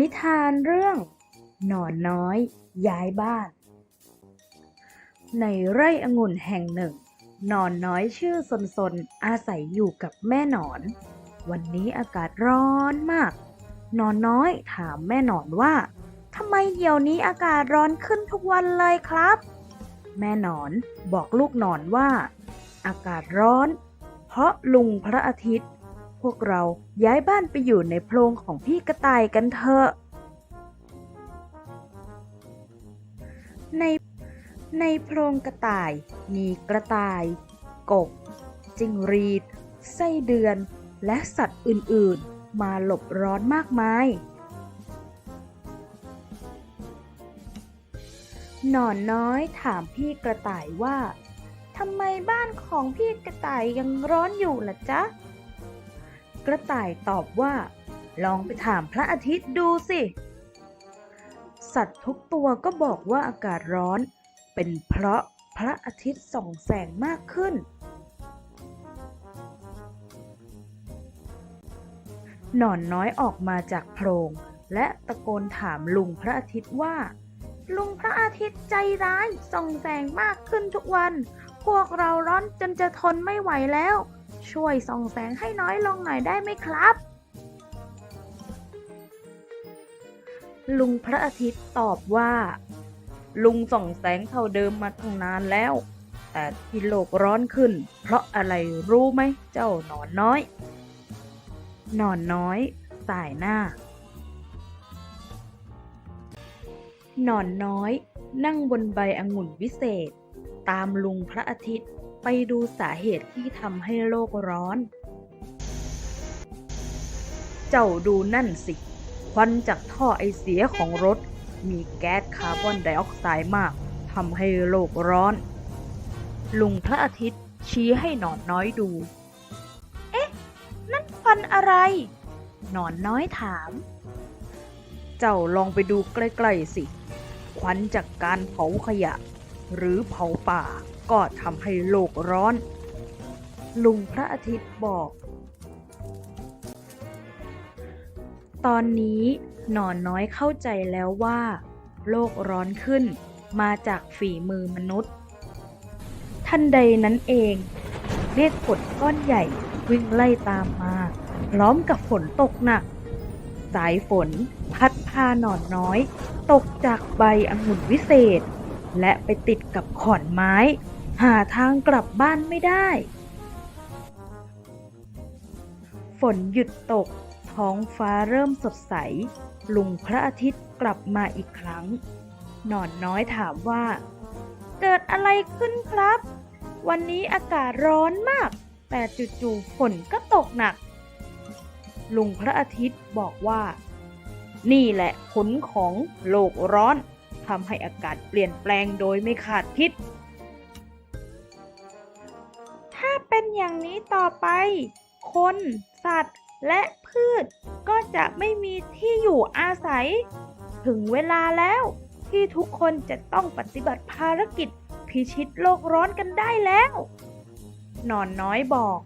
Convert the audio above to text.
นิทานเรื่องหนอนน้อยย้ายบ้าน ในไร่องุ่นแห่งหนึ่งหนอนน้อยชื่อสนๆอาศัยอยู่กับแม่หนอน วันนี้อากาศร้อนมากหนอนน้อยถามแม่หนอนว่าทำไมเดี๋ยวนี้อากาศร้อนขึ้นทุกวันเลยครับ แม่หนอนบอกลูกหนอนว่า อากาศร้อน เพราะลุงพระอาทิตย์ วกเราย้ายบ้านไปอยู่ในโพรงของพี่กระต่ายกันเถอะ ในในโพรงกระต่าย มีกระต่าย กบ จิงรีด ไส้เดือน และสัตว์อื่นๆ มาหลบร้อนมากมาย หนอนน้อยถามพี่กระต่ายว่าทำไมบ้านของพี่กระต่ายยังร้อนอยู่ล่ะจ๊ะ กระต่ายตอบว่า ลองไปถามพระอาทิตย์ดูสิ สัตว์ทุกตัวก็บอกว่าอากาศร้อน เป็นเพราะพระอาทิตย์ส่องแสงมากขึ้น หนอนน้อยออกมาจากโพรง และตะโกนถามลุงพระอาทิตย์ว่า ลุงพระอาทิตย์ใจร้ายส่องแสงมากขึ้นทุกวัน พวกเราร้อนจนจะทนไม่ไหวแล้ว ช่วยส่องแสงให้น้อยลงหน่อยได้ไหมครับ ลุงพระอาทิตย์ตอบว่า ลุงส่องแสงเท่าเดิมมาตั้งนานแล้ว แต่ที่โลกร้อนขึ้น เพราะอะไรรู้ไหมเจ้าหนอนน้อย หนอนน้อยสายหน้า หนอนน้อยนั่งบนใบองุ่นวิเศษ ตามลุงพระอาทิตย์ ไปดูสาเหตุที่ทำให้โลกร้อน เจ้าดูนั่นสิ ควันจากท่อไอเสียของรถ มีแก๊สคาร์บอนไดออกไซด์มากทำให้โลกร้อน ลุงพระอาทิตย์ชี้ให้หนอนน้อยดู เอ๊ะ นั่นควันอะไร หนอนน้อยถาม เจ้าลองไปดูใกล้ ๆ สิ ควันจากการเผาขยะ หรือเผาป่า ก็ทำให้โลกร้อน ลุงพระอาทิตย์บอก ตอนนี้หนอนน้อยเข้าใจแล้วว่า โลกร้อนขึ้นมาจากฝีมือมนุษย์ทันใดนั้นเองเมฆฝนก้อนใหญ่วิ่งไล่ตามมาพร้อมกับฝนตกหนัก สายฝนพัดพาหนอนน้อย ตกจากใบองุ่นวิเศษ และไปติดกับขอนไม้ หาทางกลับบ้านไม่ได้ ฝนหยุดตก ท้องฟ้าเริ่มสดใส ลุงพระอาทิตย์กลับมาอีกครั้ง หนอนน้อยถามว่า เกิดอะไรขึ้นครับ วันนี้อากาศร้อนมาก แต่จู่ๆฝนก็ตกหนัก ลุงพระอาทิตย์บอกว่า นี่แหละผลของโลกร้อน ทำให้อากาศเปลี่ยนแปลงโดยไม่คาดคิดถ้าเป็นอย่างนี้ต่อไป คน สัตว์ และพืช ก็จะไม่มีที่อยู่อาศัย ถึงเวลาแล้ว ที่ทุกคนจะต้องปฏิบัติภารกิจ พิชิตโลกร้อนกันได้แล้ว หนอนน้อยบอก